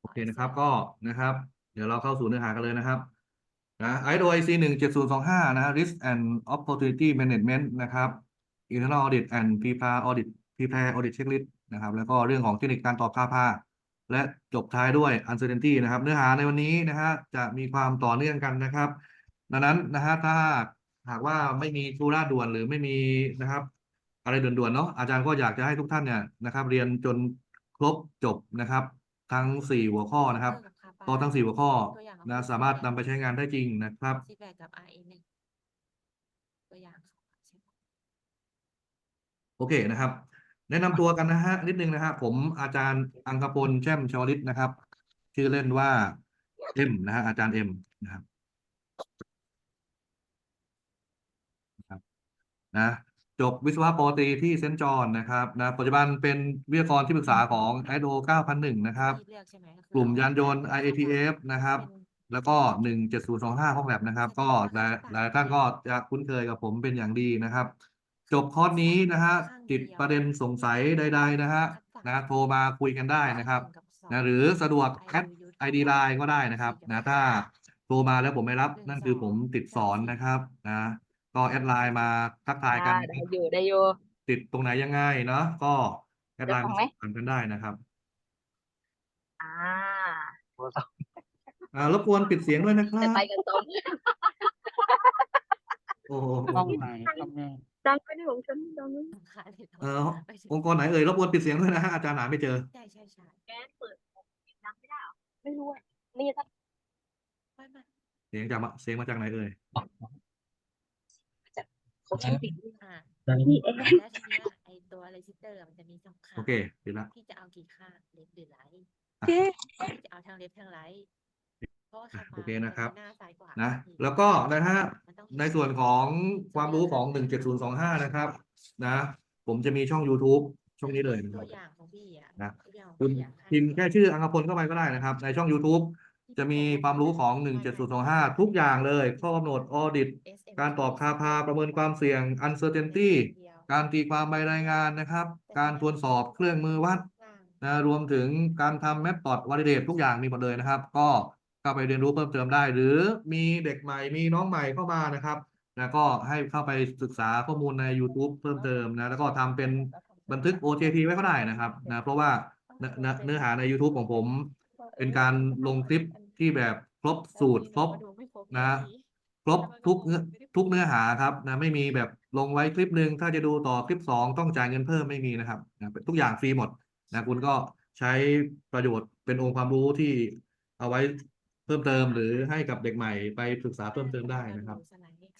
โอเคนะครับก็นะครับ เดี๋ยวเราเข้าสู่เนื้อหากันเลยนะครับนะ IOIC หนึ่งเจ็ดศูนย์สองห้านะฮะ Risk and Opportunity Management นะครับ Internal Audit and Prepare Audit Prepare Audit Checklist นะครับ แล้วก็เรื่องของเทคนิคการตอบค่าผ้าและจบท้ายด้วย Uncertainty นะครับ เนื้อหาในวันนี้นะฮะจะมีความต่อเนื่องกันนะครับ ดังนั้นนะฮะถ้าหากว่าไม่มีธุระด่วนหรือไม่มีนะครับ อะไรด่วนๆเนาะอาจารย์ก็อยากจะให้ทุกท่านเนี่ยนะครับ เรียนจน ครบจบนะครับ ทั้งสี่หัวข้อนะครับก็ทั้งสี่หัวข้อนะสามารถนำไปใช้งานได้จริงนะครับฟีดแบ็กกับ RN หนึ่งตัวอย่างสองใช่ไหมโอเคนะครับ แนะนำตัวกันนะฮะนิดนึงนะครับผมอาจารย์อังคพลแช่มชวลิตนะครับ ชื่อเล่นว่าเอ็มนะฮะอาจารย์เอ็มนะครับนะครับนะ จบวิศวะปอตรีที่เซนต์จอห์นนะครับนะปัจจุบันเป็นวิทยากรที่ปรึกษาของ ISO 9001 นะครับ ที่เลือกใช่ไหมก็คือกลุ่มยานยนต์เอ IATF นะครับเป็นแล้วก็หนึ่งเจ็ดศูนย์สองห้าห้องแลบนะครับ ก็หลายหลายท่านก็จะคุ้นเคยกับผมเป็นอย่างดีนะครับ จบคอร์สนี้นะฮะติดประเด็นสงสัยใดๆนะฮะนะโทรมาคุยกันได้นะครับนะหรือสะดวกแอด ID Line ก็ได้นะครับนะถ้าโทรมาแล้วผมไม่รับนั่นคือผมติดสอนนะครับนะ ก็แอดไลน์มาทักทายกัน ได้ได้อยู่ได้อยู่ ติดตรงไหนยังไงเนาะก็แอดไลน์จะมาฟังไหมสอบถามกันได้นะครับอ่าอ่ารบกวนปิดเสียงด้วยนะครัจะบ ไปกันตรงโอ้โหห้องไหนห้องไหนดังไปที่ของฉันดังค่ะดี๋ยวเอ่อไปถึองค์กรไหนเอ่ยรบกวนปิดเสียงด้วยนะฮะอาจารย์หาไม่เจอ ใช่ใช่ใช่แก๊สเปิดดังไม่ได้หรอไม่รู้อะนี่ถ้าไม่ไม่เสียงจากมาเสียงมาจากไหนเอ่ย เขาใช้ปิดอ่าดังนี่นี้เองแล้วทีเนี้ยไอตัวเรจิสเตอร์มันจะมีสองข้างโอเคปิดละพี่จะเอากี่ข้างเล็บหรือไลท์เจ๊พี่จะเอาทั้งเล็บทั้งไลท์เพราะว่าข้างโอเคนะครับหน้าซ้ายกว่านะพี่แล้วก็นะฮะมันต้องในส่วนของความรู้ของ 17025 นะครับ นะ ผมจะมีช่อง YouTube ช่องนี้เลยนะคตัรัวบอย่างของพี่อะนะตัวอย่างของคุณพี่อะพิมพ์แค่ชื่ออังคพลเข้าไปก็ได้นะครับ ในช่อง YouTube จะมีความรู้ของ 17025 ทุกอย่างเลย ข้อกำหนด audit การตอบคาพาประเมินความเสี่ยง uncertainty การตีความใบรายงานนะครับ การทวนสอบเครื่องมือวัดนะรวมถึงการทำแม p พอดว a ลิเดตทุกอย่างมีหมดเลยนะครับ ก็เข้าไปเรียนรู้เพิ่มเติมได้ หรือมีเด็กใหม่มีน้องใหม่เข้ามานะครับนะก็ให้เข้าไปศึกษาข้อมูลใน YouTube เพิ่มเติมนะแล้วก็ทำเป็นบันทึก OJT ไว้ก็ได้นะครับนะเพราะว่าเนื้อเนื้อเนื้อหาใน YouTube ของผม เป็นการลงคลิปที่แบบครบสูตรครบนะ ครบทุกเนื้อทุกเนื้อหาครับนะไม่มีแบบลงไว้คลิปหนึ่งถ้าจะดูต่อคลิปสองต้องจ่ายเงินเพิ่มไม่มีนะครับนะทุกอย่างฟรีหมดนะคุณก็ใช้ประโยชน์เป็นองค์ความรู้ที่เอาไว้เพิ่มเติมหรือให้กับเด็กใหม่ไปศึกษาเพิ่มเติมได้นะครับ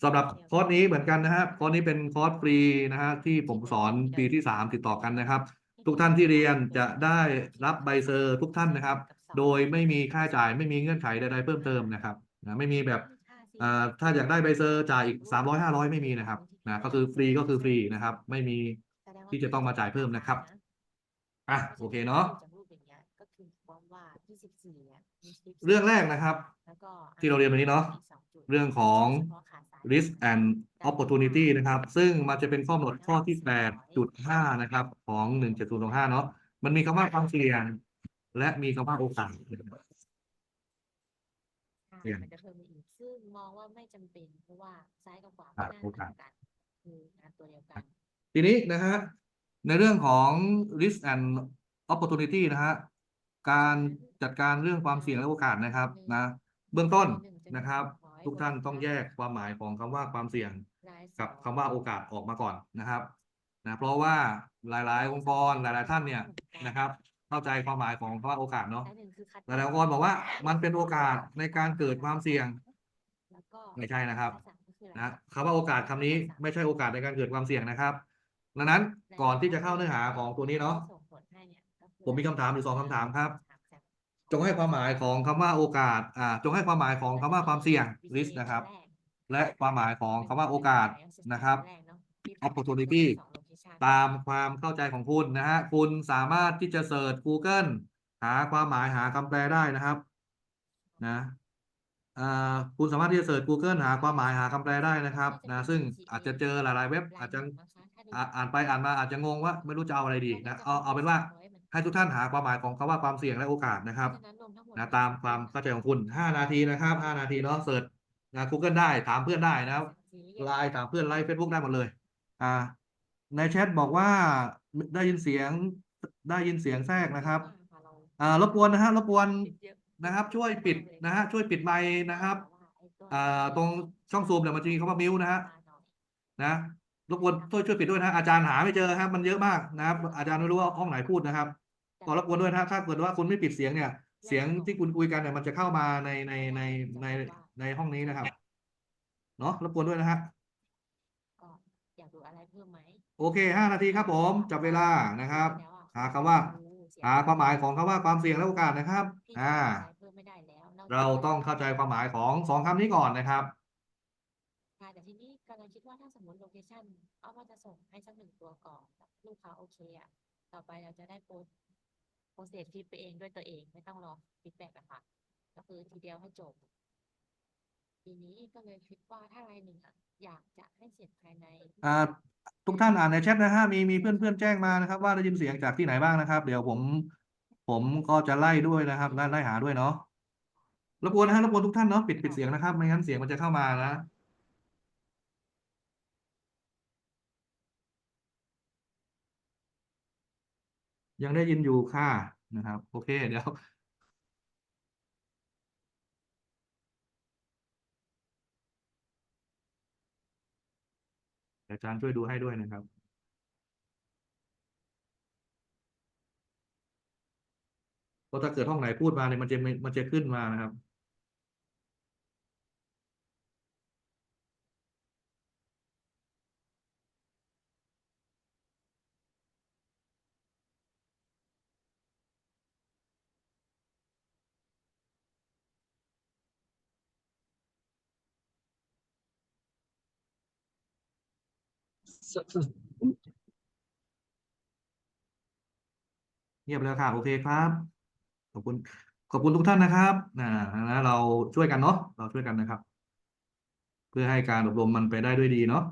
สำหรับคอร์สนี้เหมือนกันนะครับคอร์สนี้เป็นคอร์สฟรีนะฮะที่ผมสอนปีที่สามติดต่อกันนะครับ ทุกท่านที่เรียนจะได้รับใบเซอร์ทุกท่านนะครับ โดยไม่มีค่าใช้จ่ายไม่มีเงื่อนไขใดๆเพิ่มเติมนะครับนะไม่มีแบบอ่าถ้าอยากได้ใบเซอร์จ่ายอีกสามร้อยห้าร้อยไม่มีนะครับนะก็คือฟรีก็คือฟรีนะครับ ไม่มีที่จะต้องมาจ่ายเพิ่มนะครับอะโอเคเนาะก็คือความว่า24เนี่ยมีคลิปเรื่องแรกนะครับแล้วก็ที่เราเรียนวันนี้เนาะอีกสองจุดเรื่องของเฉพาะขาซ้าย risk and opportunity นะครับ ซึ่งมันจะเป็นข้อกำหนดข้อที่ 8.5 นะครับ ของ 17025 เนาะมันมีคำว่าความเสี่ยง และมีคำว่าโอกาสอ่าเปลี่ยนมันจะเพิ่มมาอีกซึ่งมองว่าไม่จำเป็นเพราะว่าซ้ายกับขวาอะหน้าโอกาสต่างกันคืองานตัวเดียวกัน ทีนี้นะฮะในเรื่องของ risk and opportunity นะฮะการจัดการเรื่องความเสี่ยงและโอกาสนะครับนะเบื้องต้นนะครับ ทุกท่านต้องแยกความหมายของคำว่าความเสี่ยง กับคำว่าโอกาสออกมาก่อนนะครับนะเพราะว่าหลาย ๆ องค์กรหลาย ๆ ท่านเนี่ยนะครับ เข้าใจความหมายของคำว่าโอกาสเนาะซ้ายหนึ่งคือคัดหลายๆองค์กรบอกว่ามันเป็นโอกาสในการเกิดความเสี่ยง แล้วก็ไม่ใช่นะครับซ้ายสามก็คืออะไรนะคำว่าโอกาสคำนี้ไม่ใช่โอกาสในการเกิดความเสี่ยงนะครับ ดังนั้นก่อนที่จะเข้าเนื้อหาของตัวนี้เนาะ ส่งผลให้เนี่ยก็อผมมีคำถามอยู่สองคำถามครับถามแซมจงให้ความหมายของคำว่าโอกาสอ่าจงให้ความหมายของคำว่าความเสี่ยง risk นะครับ และความหมายของคำว่าโอกาสนะครับ opportunity ตามความเข้าใจของคุณนะฮะคุณสามารถที่จะเสิร์ช Google หาความหมายหาคำแปลได้นะครับนะคุณสามารถที่จะเสิร์ช Google หาความหมายหาคำแปลได้นะครับนะซึ่งอาจจะเจอหลาย ๆ เว็บอาจจะอ่านไปอ่านมาอาจจะงงว่าไม่รู้จะเอาอะไรดีนะเอาเอาเป็นว่าให้ทุกท่านหาความหมายของคำว่าความเสี่ยงและโอกาสนะครับฉะนั้นรวมทั้งหมดนะตามความเข้าใจของคุณ 5 นาทีนะครับ 5 นาทีเนาะเสิร์ชนะ Google ได้ถามเพื่อนได้นะครับไลน์ถามเพื่อนไลน์เฟซบุ๊กได้หมดเลย อ่า ในแชทบอกว่าได้ยินเสียงได้ยินเสียงแทรกนะครับอ่ารบกวนนะฮะรบกวนนะครับ ช่วยปิดนะฮะช่วยปิดไมค์นะครับอ่าตรงช่องซูมเนี่ยมันจะมีคำว่ามิวนะฮะนะรบกวนช่วยช่วยปิดด้วยนะฮะอาจารย์หาไม่เจอครับมันเยอะมากนะครับ อาจารย์ไม่รู้ว่าห้องไหนพูดนะครับก็รบกวนด้วยนะฮะถ้าเกิดว่าคุณไม่ปิดเสียงเนี่ย เสียงที่คุณคุยกันเนี่ยมันจะเข้ามาในในในในในห้องนี้นะครับเนาะรบกวนด้วยนะฮะก็อยากดูอะไรเพิ่มไหมโอเคห้านาทีครับผมจับเวลานะครับหาคำว่า หาความหมายของคำว่าความเสี่ยงและโอกาสนะครับ พี่อ่าจะดูอะไรเพิ่มไม่ได้แล้วนกจกเราต้องเข้าใจความหมายของสองคำนี้ก่อนนะครับ ค่ะแต่ทีนี้กำลังคิดว่าถ้าสมมติโลเคชันเอาว่าจะส่งให้สักหนึ่งตัวก่อนแบบลูกค้าโอเคอะต่อไปเราจะได้โพสโปรเซสฟีดไปเองด้วยตัวเองไม่ต้องรอฟีดแบ็กอะค่ะ ก็คือทีเดียวให้จบีนี้ก็เลยคิดว่าถ้ารายหนึ่งอะอยากจะให้เสร็จภายในอ่าทุกท่านอ่านในแชทนะฮะมีมีเพื่อนเพื่อนแจ้งมานะครับ ว่าได้ยินเสียงจากที่ไหนบ้างนะครับ เดี๋ยวผม ผมก็จะไล่ด้วยนะครับไล่ไล่หาด้วยเนาะรบกวนนะฮะรบกวนทุกท่านเนาะปิดปิดเสียงนะครับ ไม่งั้นเสียงมันจะเข้ามานะยังได้ยินอยู่ค่ะนะครับ โอเค เดี๋ยว อาจารย์ช่วยดูให้ด้วยนะครับเพราะถ้าเกิดห้องไหนพูดมาเนี่ยมันจะมันจะขึ้นมานะครับ เงียบแล้วค่ะ โอเคครับ ขอบคุณ ขอบคุณทุกท่านนะครับนะนะเราช่วยกันเนาะเราช่วยกันนะครับ เพื่อให้การอบรมมันไปได้ด้วยดีเนาะ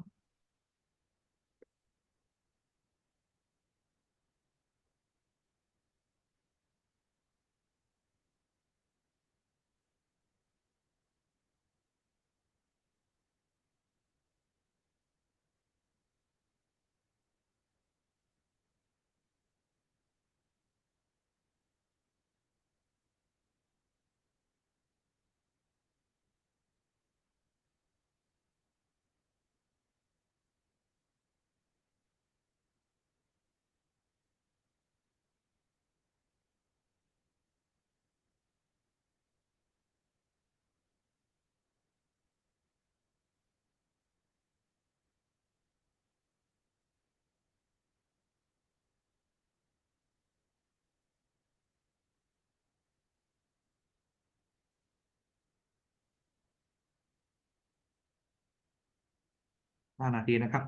ห้านาทีนะครับ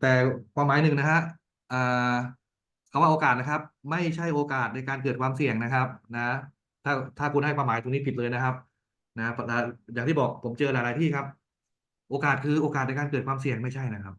แต่ความหมายหนึ่งนะฮะอ่าคำว่าโอกาสนะครับ ไม่ใช่โอกาสในการเกิดความเสี่ยงนะครับ นะ ถ้าถ้าคุณให้ความหมายตรงนี้ผิดเลยนะครับ นะอย่างที่บอกผมเจอหลาย ๆ ที่ครับ โอกาสคือโอกาสในการเกิดความเสี่ยงไม่ใช่นะครับ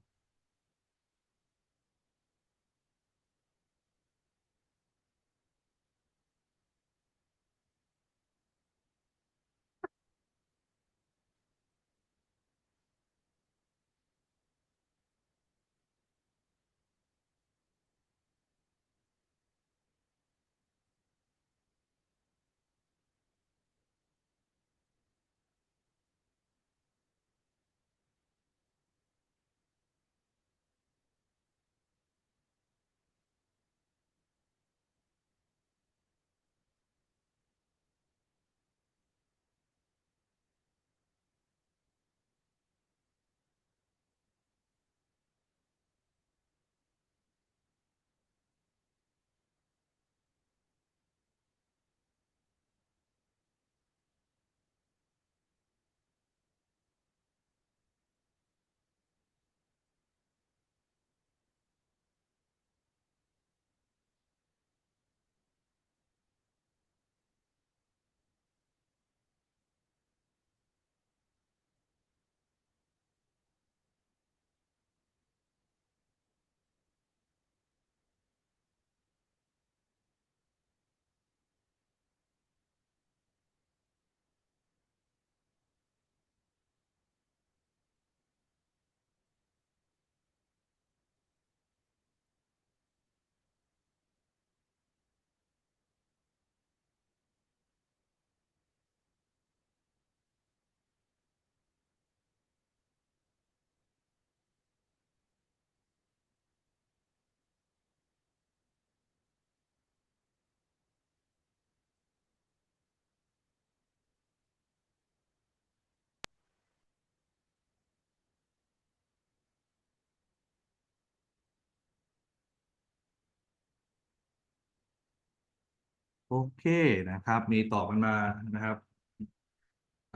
โอเคนะครับ มีตอบกันมานะครับ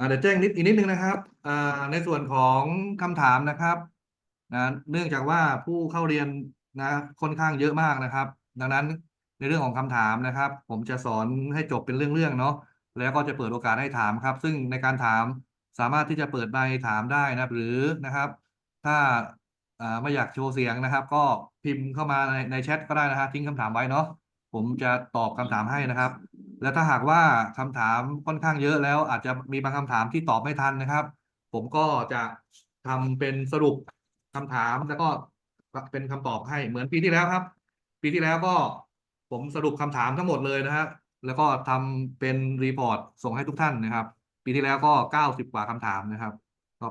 เดี๋ยวแจ้งนิดอีกนิดนึงนะครับในส่วนของคำถามนะครับนะเนื่องจากว่าผู้เข้าเรียนนะค่อนข้างเยอะมากนะครับ ดังนั้นในเรื่องของคำถามนะครับ ผมจะสอนให้จบเป็นเรื่องๆเนาะแล้วก็จะเปิดโอกาสให้ถามครับ ซึ่งในการถามสามารถที่จะเปิดไมค์ถามได้นะหรือนะครับ ถ้าไม่อยากโชว์เสียงนะครับ ก็พิมพ์เข้ามาในในแชทก็ได้นะฮะทิ้งคำถามไว้เนาะ ผมจะตอบคำถามให้นะครับ แล้วถ้าหากว่าคำถามค่อนข้างเยอะแล้ว อาจจะมีบางคำถามที่ตอบไม่ทันนะครับ ผมก็จะทำเป็นสรุปคำถามแล้วก็เป็นคำตอบให้เหมือนปีที่แล้วครับ ปีที่แล้วก็ผมสรุปคำถามทั้งหมดเลยนะฮะแล้วก็ทำเป็นรีพอร์ตส่งให้ทุกท่านนะครับ ปีที่แล้วก็เก้าสิบกว่าคำถามนะครับ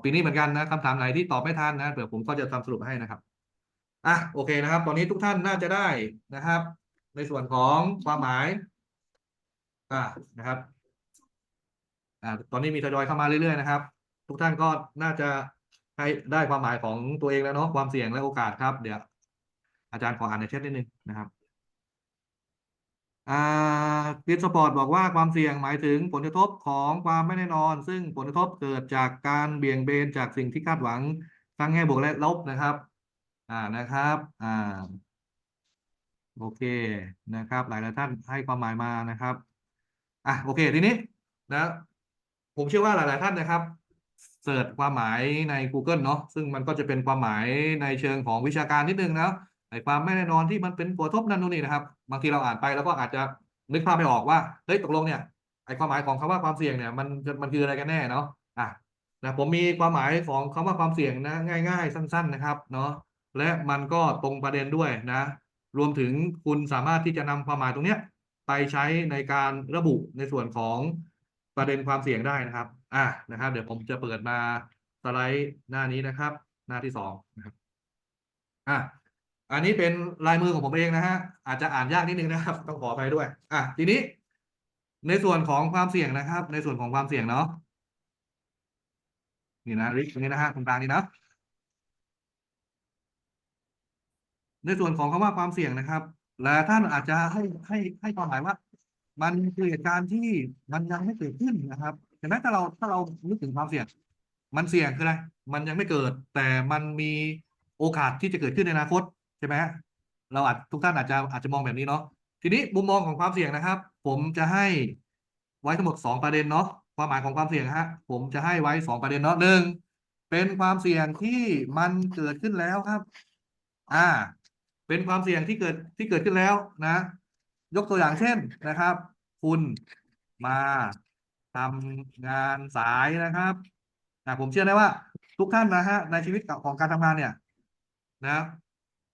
ปีนี้เหมือนกันนะคำถามไหนที่ตอบไม่ทันนะเดี๋ยวผมก็จะทำสรุปให้นะครับอะโอเคนะครับ ตอนนี้ทุกท่านน่าจะได้นะครับ ในส่วนของความหมาย อ่านะครับ อ่า ตอนนี้มีทยอยเข้ามาเรื่อยๆนะครับ ทุกท่านก็น่าจะให้ได้ความหมายของตัวเองแล้วเนาะความเสี่ยงและโอกาสครับ เดี๋ยว อาจารย์ขออ่านในแชทนิดนึงนะครับอ่าพิทสปอร์ตบอกว่าความเสี่ยงหมายถึงผลกระทบของความไม่แน่นอน ซึ่งผลกระทบเกิดจากการเบี่ยงเบนจากสิ่งที่คาดหวังทั้งแง่บวกและลบนะครับ อ่านะครับ อ่า โอเคนะครับ หลายหลายท่านให้ความหมายมานะครับอะโอเคทีนี้นะ ผมเชื่อว่าหลาย ๆ ท่านนะครับเสิร์ชความหมายใน Google เนาะซึ่งมันก็จะเป็นความหมายในเชิงของวิชาการนิดนึงนะไอ้ความไม่แน่นอนที่มันเป็นผลกระทบนั่นนู่นนี่นะครับ บางทีเราอ่านไปแล้วก็อาจจะนึกภาพไม่ออกว่าเฮ้ยตกลงเนี่ยไอ้ความหมายของคำว่าความเสี่ยงเนี่ยมันมันคืออะไรกันแน่เนาะอะนะผมมีความหมายของคำว่าความเสี่ยงนะง่าย ๆ สั้น ๆ นะครับเนาะและมันก็ตรงประเด็นด้วยนะ รวมถึงคุณสามารถที่จะนำความหมายตรงเนี้ยไปใช้ในการระบุในส่วนของประเด็นความเสี่ยงได้นะครับ อะนะครับ เดี๋ยวผมจะเปิดมาสไลด์หน้านี้นะครับ หน้าที่สองนะครับอะอันนี้เป็นลายมือของผมเองนะฮะอาจจะอ่านยากนิดนึงนะครับ ต้องขออภัยด้วย อะทีนี้ ในส่วนของความเสี่ยงนะครับ ในส่วนของความเสี่ยงเนาะนี่นะริกตรงนี้นะฮะตรงกลางนี้นะ ในส่วนของคำว่าความเสี่ยงนะครับ และท่านอาจจะให้ให้ให้ความหมายว่า มันคือเหตุการณ์ที่มันยังไม่เกิดขึ้นนะครับเห็นไหมถ้าเราถ้าเรานึกถึงความเสี่ยง มันเสี่ยงคืออะไรมันยังไม่เกิด แต่มันมีโอกาสที่จะเกิดขึ้นในอนาคตใช่ไหมฮะเราอาจทุกท่านอาจจะอาจจะมองแบบนี้เนาะทีนี้มุมมองของความเสี่ยงนะครับ ผมจะให้ไว้ทั้งหมดสองประเด็นเนาะความหมายของความเสี่ยงฮะผมจะให้ไว้สองประเด็นเนาะหนึ่งเป็นความเสี่ยงที่มันเกิดขึ้นแล้วครับ อ่า เป็นความเสี่ยงที่เกิดที่เกิดขึ้นแล้วนะ ยกตัวอย่างเช่นนะครับ คุณมาทำงานสายนะครับนะผมเชื่อได้ว่า ทุกท่านนะฮะในชีวิตของการทำงานเนี่ยนะ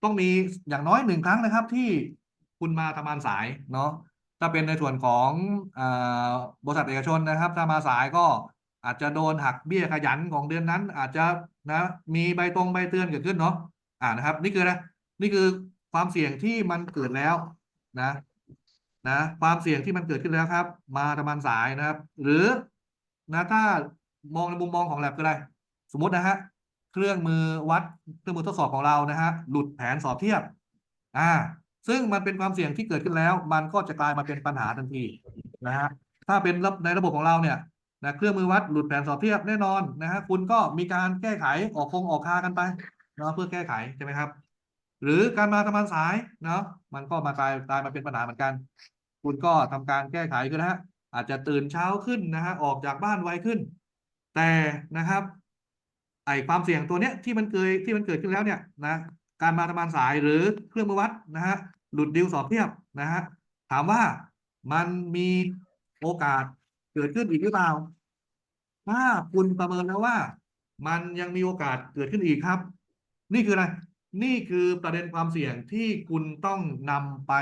ต้องมีอย่างน้อยหนึ่งครั้งนะครับ ที่คุณมาทำงานสายเนาะถ้าเป็นในส่วนของอบริษัทเอกชนนะครับถ้ามาสายก็อาจจะโดนหักเบี้ยขยันของเดือนนั้น อาจจะนะ มีใบตรงใบเตือนเกิดขึ้นเนาะอ่านะครับ นี่คืออะไร นี่คือความเสี่ยงที่มันเกิดแล้วนะนะความเสี่ยงที่มันเกิดขึ้นแล้วครับ มาทำงานสายนะครับ หรือนะถ้ามองในมุมมองของแลบก็ได้ สมมตินะฮะเครื่องมือวัดเครื่องมือทดสอบของเรานะฮะหลุดแผนสอบเทียบ อ่า ซึ่งมันเป็นความเสี่ยงที่เกิดขึ้นแล้ว มันก็จะกลายมาเป็นปัญหาทันทีนะฮะถ้าเป็นระในระบบของเราเนี่ยนะเครื่องมือวัดหลุดแผนสอบเทียบแน่นอนนะฮะคุณก็มีการแก้ไขออกคงออกคากันไปเนาะเพื่อแก้ไขใช่ไหมครับ หรือการมาทำงานสายเนาะมันก็มากลายกลายมาเป็นปัญหาเหมือนกัน คุณก็ทำการแก้ไขคือนะฮะอาจจะตื่นเช้าขึ้นนะฮะออกจากบ้านไวขึ้น แต่นะครับไอความเสี่ยงตัวเนี้ยที่มันเกิดที่มันเกิดขึ้นแล้วเนี่ยนะการมาทำงานสายหรือเครื่องมือวัดนะฮะหลุดดิวสอบเทียบนะฮะถามว่ามันมีโอกาสเกิดขึ้นอีกหรือเปล่า ถ้าคุณประเมินแล้วว่า มันยังมีโอกาสเกิดขึ้นอีกครับ นี่คืออะไร นี่คือประเด็นความเสี่ยงที่คุณต้องนำไป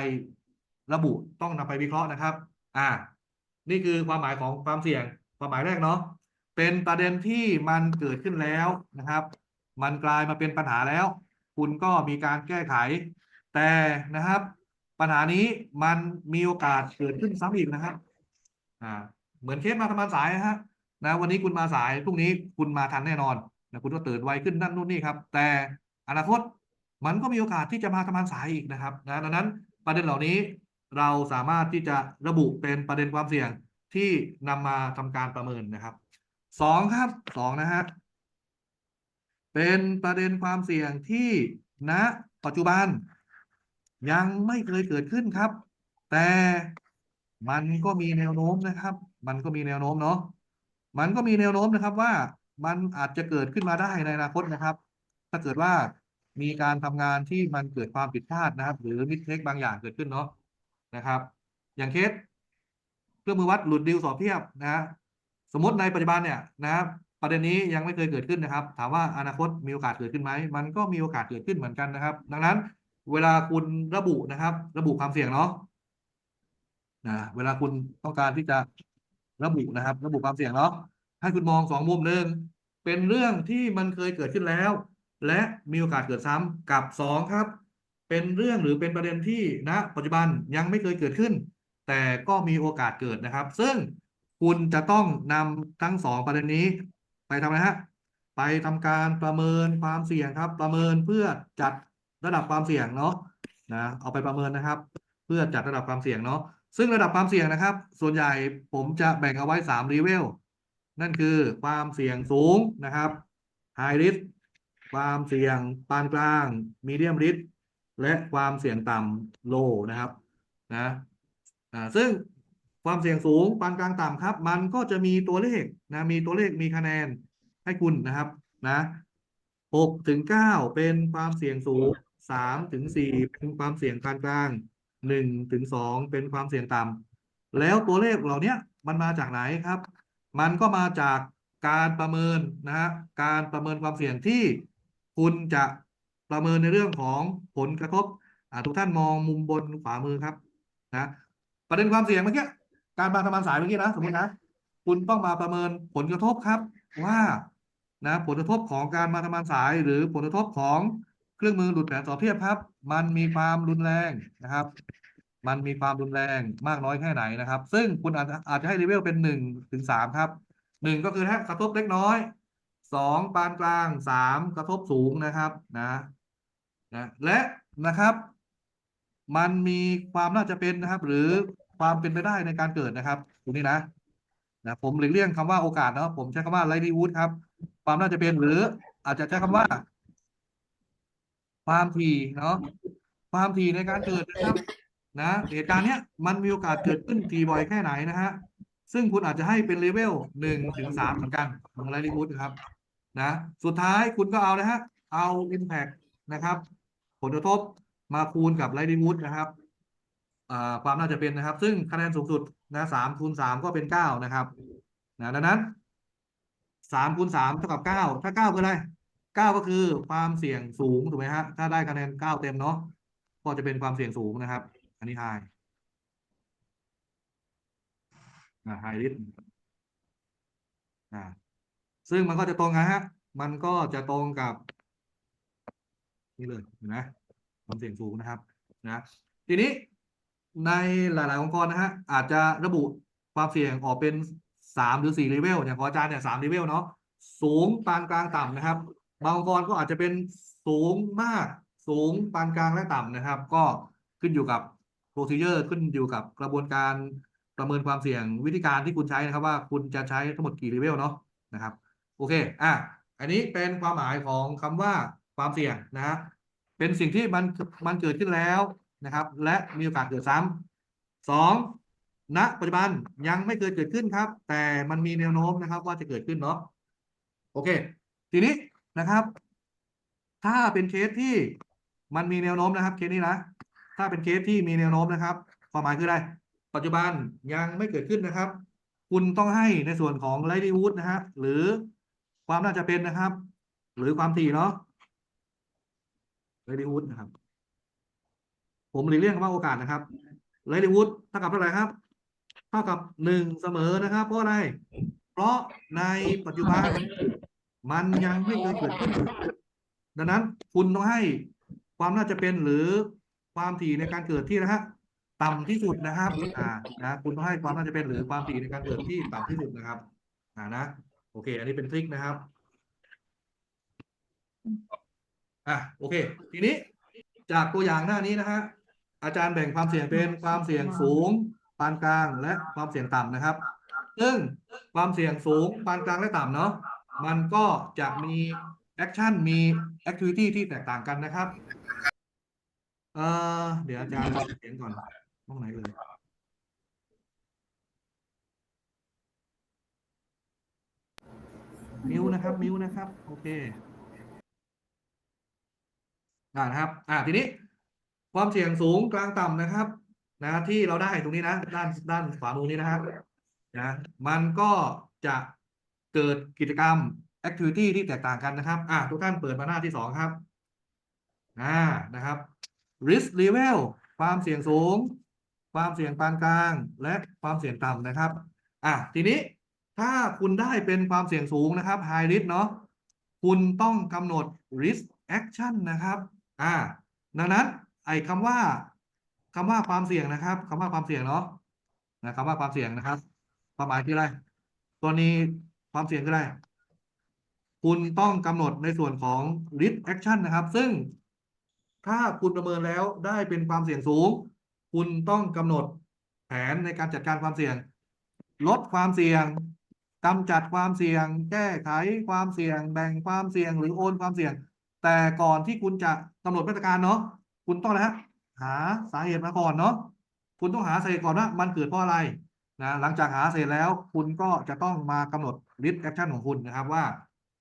ระบุต้องนำไปวิเคราะห์นะครับ อ่า นี่คือความหมายของความเสี่ยง ความหมายแรกเนาะเป็นประเด็นที่มันเกิดขึ้นแล้วนะครับ มันกลายมาเป็นปัญหาแล้ว คุณก็มีการแก้ไข แต่นะครับ ปัญหานี้มันมีโอกาสเกิดขึ้นซ้ำอีกนะครับ อ่า เหมือนเคสมาทำงานสายฮะนะวันนี้คุณมาสายพรุ่งนี้คุณมาทันแน่นอนนะคุณก็ตื่นไวขึ้นนั่นนู่นนี่ครับ แต่อนาคต มันก็มีโอกาสที่จะมาทำงานสายอีกนะครับนะดังนั้นประเด็นเหล่านี้เราสามารถที่จะระบุเป็นประเด็นความเสี่ยงที่นำมาทำการประเมินนะครับสองครับสองนะฮะเป็นประเด็นความเสี่ยงที่ณปัจจุบัน ยังไม่เคยเกิดขึ้นครับ แต่มันก็มีแนวโน้มนะครับ มันก็มีแนวโน้มเนาะมันก็มีแนวโน้มนะครับว่ามันอาจจะเกิดขึ้นมาได้ในอนาคตนะครับ ถ้าเกิดว่า มีการทำงานที่มันเกิดความผิดพลาดนะครับ หรือมิสเทคบางอย่างเกิดขึ้นเนาะนะครับ อย่างเคสเครื่องมือวัดหลุดดิวสอบเทียบนะฮะสมมติในปัจจุบันเนี่ยนะครับประเด็นนี้ยังไม่เคยเกิดขึ้นนะครับ ถามว่าอนาคตมีโอกาสเกิดขึ้นไหมมันก็มีโอกาสเกิดขึ้นเหมือนกันนะครับ ดังนั้น เวลาคุณระบุนะครับ ระบุความเสี่ยงเนาะนะเวลาคุณต้องการที่จะระบุนะครับ ระบุความเสี่ยงเนาะให้คุณมองสองมุมหนึ่งเป็นเรื่องที่มันเคยเกิดขึ้นแล้ว และมีโอกาสเกิดซ้ำกับสองครับ เป็นเรื่องหรือเป็นประเด็นที่ณปัจจุบันยังไม่เคยเกิดขึ้น แต่ก็มีโอกาสเกิดนะครับ ซึ่งคุณจะต้องนำทั้งสองประเด็นนี้ ไปทำอะไรฮะไปทำการประเมินความเสี่ยงครับ ประเมินเพื่อจัดระดับความเสี่ยงเนาะนะเอาไปประเมินนะครับ เพื่อจัดระดับความเสี่ยงเนาะซึ่งระดับความเสี่ยงนะครับ ส่วนใหญ่ผมจะแบ่งเอาไว้สามรีเวลนั่นคือความเสี่ยงสูงนะครับ high risk ความเสี่ยงปานกลาง medium risk และความเสี่ยงต่ำ low นะครับนะซึ่งความเสี่ยงสูงปานกลางต่ำครับ มันก็จะมีตัวเลขนะมีตัวเลขมีคะแนนให้คุณนะครับนะหกถึงเก้าเป็นความเสี่ยงสูงสามถึงสี่เป็นความเสี่ยงปานกลางหนึ่งถึงสองเป็นความเสี่ยงต่ำแล้วตัวเลขเหล่านี้มันมาจากไหนครับ มันก็มาจากการประเมินนะฮะการประเมินความเสี่ยงที่ คุณจะประเมินในเรื่องของผลกระทบทุกท่านมองมุมบนขวามือครับนะประเด็นความเสี่ยงเมื่อกี้การมาทำงานสายเมื่อกี้นะสมมตินะคุณต้องมาประเมินผลกระทบครับ ว่านะผลกระทบของการมาทำงานสาย หรือผลกระทบของเครื่องมือหลุดแผนสอบเทียบครับ มันมีความรุนแรงนะครับ มันมีความรุนแรงมากน้อยแค่ไหนนะครับ ซึ่งคุณอาจจะอาจจะให้เลเวลเป็นหนึ่งถึงสามครับหนึ่งก็คือถ้ากระทบเล็กน้อย สองปานกลางสามกระทบสูงนะครับนะนะและนะครับ มันมีความน่าจะเป็นนะครับ หรือความเป็นไปได้ในการเกิดนะครับ ตรงนี้นะนะผมหลีกเลี่ยงคำว่าโอกาสเนาะผมใช้คำว่า likelihood ครับ ความน่าจะเป็นหรืออาจจะใช้คำว่า ความถี่เนาะความถี่ในการเกิดนะครับ นะเหตุการณ์เนี้ยมันมีโอกาสเกิดขึ้นทีบ่อยแค่ไหนนะฮะซึ่งคุณอาจจะให้เป็นเลเวลหนึ่งถึงสามเหมือนกันของไลลิวูดครับ นะสุดท้ายคุณก็เอานะฮะเอา Impact นะครับ ผลกระทบมาคูณกับไลลิวูดนะครับอ่าความน่าจะเป็นนะครับ ซึ่งคะแนนสูงสุดนะสามคูณสามก็เป็นเก้านะครับนะดังนั้นสามคูณสามเท่ากับเก้าถ้าเก้าคืออะไรเก้าก็คือความเสี่ยงสูงถูกไหมฮะถ้าได้คะแนนเก้าเต็มเนาะก็จะเป็นความเสี่ยงสูงนะครับ อันนี้ high อ่า high risk อ่า ซึ่งมันก็จะตรงนะฮะ มันก็จะตรงกับ นี่เลยเห็นไหมความเสี่ยงสูงนะครับนะทีนี้ในหลาย ๆ องค์กรนะฮะอาจจะระบุความเสี่ยงออกเป็นสามหรือสี่เลเวลอย่างของอาจารย์เนี่ยสามเลเวลเนาะสูงปานกลางต่ำนะครับ บางองค์กรก็อาจจะเป็นสูงมาก สูงปานกลางและต่ำนะครับ ก็ขึ้นอยู่กับ procedure ขึ้นอยู่กับกระบวนการประเมินความเสี่ยงวิธีการที่คุณใช้นะครับ ว่าคุณจะใช้ทั้งหมดกี่เลเวลเนาะนะครับ โอเค อะ อันนี้เป็นความหมายของคำว่าความเสี่ยงนะ เป็นสิ่งที่มันมันเกิดขึ้นแล้วนะครับ และมีโอกาสเกิดซ้ำสองณปัจจุบันยังไม่เคยเกิดขึ้นครับ แต่มันมีแนวโน้มนะครับ ว่าจะเกิดขึ้นเนาะโอเค ทีนี้นะครับ ถ้าเป็นเคสที่มันมีแนวโน้มนะครับ เคสนี้นะ ถ้าเป็นเคสที่มีแนวโน้มนะครับ ความหมายคืออะไร ปัจจุบันยังไม่เกิดขึ้นนะครับ คุณต้องให้ในส่วนของ likelihood นะฮะหรือ ความน่าจะเป็นนะครับ หรือความถี่เนาะ likelihood นะครับ ผมหลีกเลี่ยงคำว่าโอกาสนะครับ likelihood เท่ากับเท่าไหร่ครับ เท่ากับหนึ่งเสมอนะครับ เพราะอะไร เพราะในปัจจุบันมันยังไม่เคยเกิดขึ้นดังนั้นคุณต้องให้ความน่าจะเป็นหรือความถี่ในการเกิดที่นะฮะต่ำที่สุดนะครับ อ่า นะ คุณต้องให้ความน่าจะเป็นหรือความถี่ในการเกิดที่ต่ำที่สุดนะครับ อ่า นะ เค อันนี้เป็นทริคนะครับอะโอเค ทีนี้จากตัวอย่างหน้านี้นะฮะอาจารย์แบ่งความเสี่ยงเป็นความเสี่ยงสูง ปานกลางและความเสี่ยงต่ำนะครับ ซึ่งความเสี่ยงสูงปานกลางและต่ำเนาะมันก็จะมีแอคชั่นมีแอคทิวิตี้ที่แตกต่างกันนะครับ เอ่อเดี๋ยวอาจารย์เขียนก่อนตรงไหนเลย มิวนะครับ มิวนะครับ โอเคอ่านะครับ อ่าทีนี้ ความเสี่ยงสูงกลางต่ำนะครับ นะ ที่เราได้ตรงนี้นะ ด้านด้านขวามือนี้นะครับนะมันก็จะเกิดกิจกรรม activity ที่แตกต่างกันนะครับ อ่าทุกท่านเปิดมาหน้าที่สองครับอ่านะครับ risk level ความเสี่ยงสูง ความเสี่ยงปานกลาง และความเสี่ยงต่ำนะครับ อะทีนี้ ถ้าคุณได้เป็นความเสี่ยงสูงนะครับ high risk เนาะคุณต้องกำหนด risk action นะครับ อ่า ดังนั้น ไอ้คำว่าคำว่าความเสี่ยงนะครับคำว่าความเสี่ยงเนาะนะคำว่าความเสี่ยงนะครับ ความหมายคืออะไรตัวนี้ความเสี่ยงคืออะไรคุณต้องกำหนดในส่วนของ risk action นะครับ ซึ่งถ้าคุณประเมินแล้วได้เป็นความเสี่ยงสูง คุณต้องกำหนดแผนในการจัดการความเสี่ยง ลดความเสี่ยง กำจัดความเสี่ยง แก้ไขความเสี่ยง แบ่งความเสี่ยงหรือโอนความเสี่ยง แต่ก่อนที่คุณจะกำหนดมาตรการเนาะคุณต้องอะไรฮะหาสาเหตุมาก่อนเนาะคุณต้องหาสาเหตุก่อนว่ามันเกิดเพราะอะไรนะหลังจากหาเสร็จแล้วคุณก็จะต้องมากำหนด risk action ของคุณนะครับว่า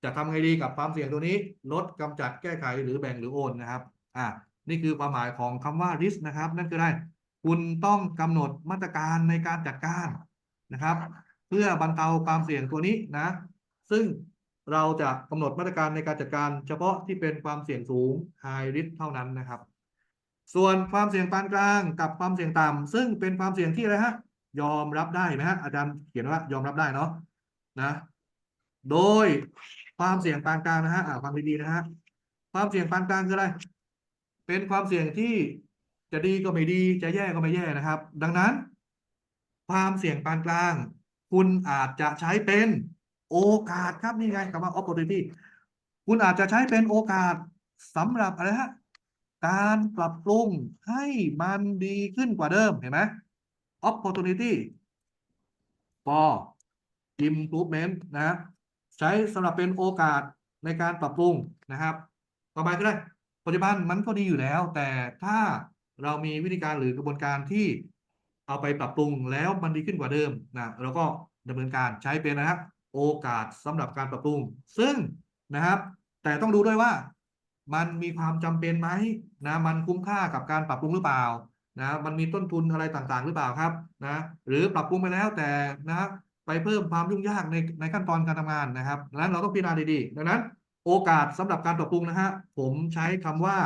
จะทำไงดีกับความเสี่ยงตัวนี้ ลดกำจัดแก้ไขหรือแบ่งหรือโอนนะครับอ่านี่คือความหมายของคำว่า risk นะครับ นั่นคืออะไรคุณต้องกำหนดมาตรการในการจัดการนะครับ เพื่อบรรเทาความเสี่ยงตัวนี้นะ ซึ่งเราจะกำหนดมาตรการในการจัดการ เฉพาะที่เป็นความเสี่ยงสูง high risk เท่านั้นนะครับ ส่วนความเสี่ยงปานกลางกับความเสี่ยงต่ำซึ่งเป็นความเสี่ยงที่อะไรฮะยอมรับได้ไหมฮะอาจารย์เขียนว่ายอมรับได้เนาะนะ โดยความเสี่ยงปานกลางนะฮะอ่าฟังดีๆนะฮะความเสี่ยงปานกลางคืออะไร เป็นความเสี่ยงที่จะดีก็ไม่ดีจะแย่ก็ไม่แย่นะครับ ดังนั้น ความเสี่ยงปานกลาง คุณอาจจะใช้เป็นโอกาสครับนี่ไงคำว่า opportunity คุณอาจจะใช้เป็นโอกาสสำหรับอะไรฮะการปรับปรุงให้มันดีขึ้นกว่าเดิมเห็นไหม opportunity for improvement นะใช้สำหรับเป็นโอกาสในการปรับปรุงนะครับ ต่อไปก็ได้ปัจจุบันมันก็ดีอยู่แล้ว แต่ถ้าเรามีวิธีการหรือกระบวนการที่ เอาไปปรับปรุงแล้วมันดีขึ้นกว่าเดิมนะเราก็ดำเนินการใช้เป็นนะครับโอกาสสำหรับการปรับปรุง ซึ่งนะครับ แต่ต้องดูด้วยว่า มันมีความจำเป็นไหมนะมันคุ้มค่ากับการปรับปรุงหรือเปล่านะมันมีต้นทุนอะไรต่างๆ หรือเปล่าครับนะหรือปรับปรุงไปแล้วแต่นะไปเพิ่มความยุ่งยากในในขั้นตอนการทำงานนะครับดังนั้นเราต้องพิจารณาดีๆดังนั้น โอกาสสำหรับการปรับปรุงนะฮะผมใช้คำว่า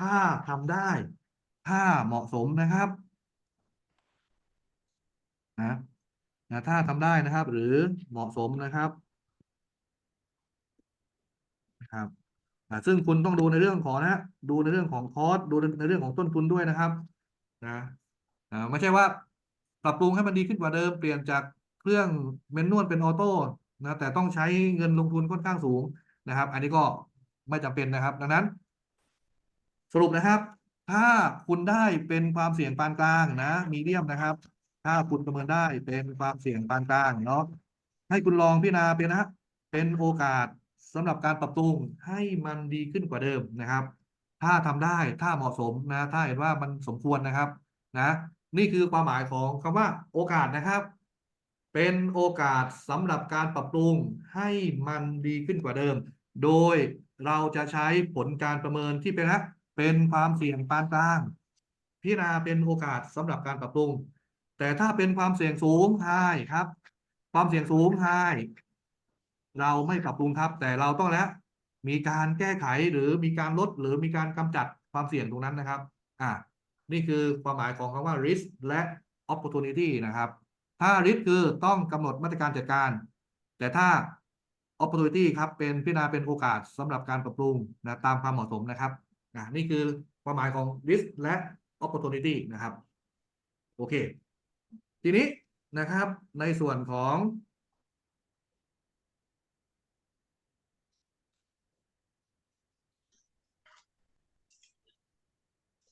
ถ้าทำได้ ถ้าเหมาะสมนะครับ นะนะถ้าทำได้นะครับ หรือเหมาะสมนะครับครับอ่าซึ่งคุณต้องดูในเรื่องของนะดูในเรื่องของคอสดูในเรื่องของต้นทุนด้วยนะครับนะอ่าไม่ใช่ว่า ปรับปรุงให้มันดีขึ้นกว่าเดิมเปลี่ยนจากเครื่องเมนนวลเป็นออโต้นะแต่ต้องใช้เงินลงทุนค่อนข้างสูงนะครับ อันนี้ก็ไม่จำเป็นนะครับ ดังนั้น สรุปนะครับ ถ้าคุณได้เป็นความเสี่ยงปานกลางนะมีเดียมนะครับ ถ้าคุณประเมินได้เป็นความเสี่ยงปานกลางเนาะให้คุณลองพิจารณาเป็นนะเป็นโอกาสสำหรับการปรับปรุงให้มันดีขึ้นกว่าเดิมนะครับ ถ้าทำได้ถ้าเหมาะสมนะ ถ้าเห็นว่ามันสมควรนะครับนะ นี่คือความหมายของคำว่าโอกาสนะครับ เป็นโอกาสสำหรับการปรับปรุงให้มันดีขึ้นกว่าเดิม โดยเราจะใช้ผลการประเมินที่เป็นนะเป็นความเสี่ยงปานกลางพิจารณาเป็นโอกาสสำหรับการปรับปรุง แต่ถ้าเป็นความเสี่ยงสูงไฮครับ ความเสี่ยงสูงไฮเราไม่ปรับปรุงครับ แต่เราต้องแล้ว มีการแก้ไขหรือมีการลดหรือมีการกำจัดความเสี่ยงตรงนั้นนะครับ อ่า นี่คือความหมายของคำว่า risk และ opportunity นะครับ ถ้า risk คือต้องกำหนดมาตรการจัดการ แต่ถ้า opportunity ครับเป็นพิจารณาเป็นโอกาสสำหรับการปรับปรุงนะตามความเหมาะสมนะครับอ่านี่คือความหมายของ risk และ opportunity นะครับ โอเค ทีนี้นะครับในส่วนของ